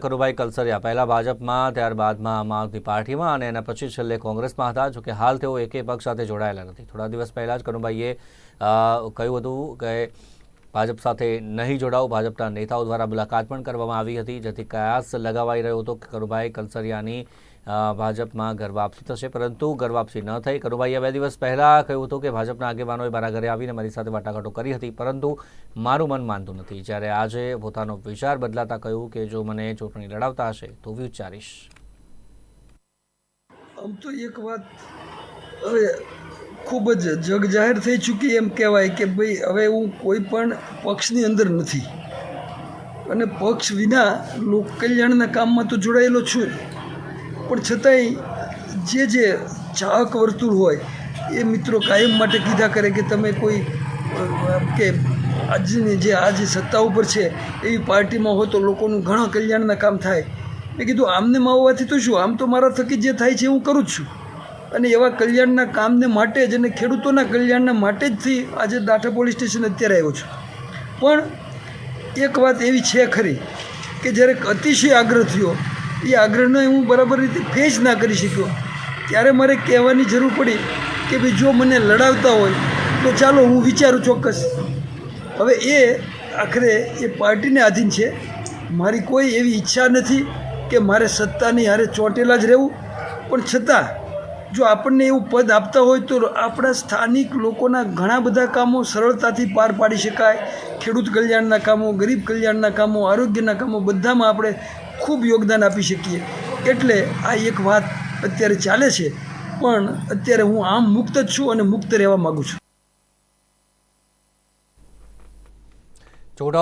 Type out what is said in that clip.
કરુભાઈ કલસરિયા. પહેલા ભાજપમાં, ત્યારબાદમાં આમ આદમી પાર્ટીમાં અને એના પછી છેલ્લે કોંગ્રેસમાં હતા, જોકે હાલ તેઓ એકે પક્ષ સાથે જોડાયેલા નથી. થોડા દિવસ પહેલા જ કરુભાઈએ કહ્યું હતું કે ભાજપ સાથે નહીં જોડાવું ભાજપના નેતાઓ દ્વારા મુલાકાત પણ કરવામાં આવી હતી, જેથી કયાસ લગાવાઈ રહ્યો હતો કે કરુભાઈ કલસરિયાની ભાજપમાં ઘરવાપસી થશે, પરંતુ ઘરવાપસી ન થઈ. કરુભાઈએ બે દિવસ પહેલાં કહ્યું હતું કે ભાજપના આગેવાનોએ મારા ઘરે આવીને મારી સાથે વાટાઘાટો કરી હતી, પરંતુ મારું મન માનતું નથી. જ્યારે આજે પોતાનો વિચાર બદલાતા કહ્યું કે જો મને ચૂંટણી લડાવતા હશે, તો વિચારીશ. આમ તો એક વાત હવે ખૂબ જ જગ જાહેર થઈ ચૂકી એમ કહેવાય કે ભાઈ હવે હું કોઈ પણ પક્ષની અંદર નથી. અને પક્ષ વિના લોક કલ્યાણના કામમાં તો જોડાયેલો છું. પણ છતાંય જે જે ચાહક વર્તુળ હોય, એ મિત્રો કાયમ માટે કીધા કરે કે તમે કોઈ કે આજની જે આજે સત્તા ઉપર છે, એવી પાર્ટીમાં હોય તો લોકોનું ઘણા કલ્યાણના કામ થાય. મેં કીધું, આમને માવવાથી તો શું? આમ તો મારા થકી જે થાય છે, હું કરું જ છું. અને એવા કલ્યાણના કામને માટે જ અને ખેડૂતોના કલ્યાણના માટે જથી આજે દાઠા પોલીસ સ્ટેશન અત્યારે આવ્યો છું. પણ એક વાત એવી છે ખરી કે જ્યારે અતિશય આગ્રહ થયો એ આગ્રહને હું બરાબર રીતે ફેસ ના કરી શક્યો. ત્યારે મારે કહેવાની જરૂર પડી કે ભાઈ જો મને લડાવતા હોય, તો ચાલો હું વિચારું ચોક્કસ. હવે એ આખરે એ પાર્ટીને આધીન છે. મારી કોઈ એવી ઈચ્છા નથી કે મારે સત્તાની હારે ચોંટેલા જ રહેવું. પણ છતાં, જો આપણને એવું પદ આપતા હોય, તો આપણા સ્થાનિક લોકોના ઘણા બધા કામો સરળતાથી પાર પાડી શકાય. ખેડૂત કલ્યાણના કામો, ગરીબ કલ્યાણના કામો, આરોગ્યના કામો, બધામાં આપણે ખૂબ યોગદાન આપી શકીએ. એટલે આ એક વાત અત્યારે ચાલે છે. પણ અત્યારે હું આમ મુક્ત જ છું અને મુક્ત રહેવા માગું છું. છોટાઉદેપુર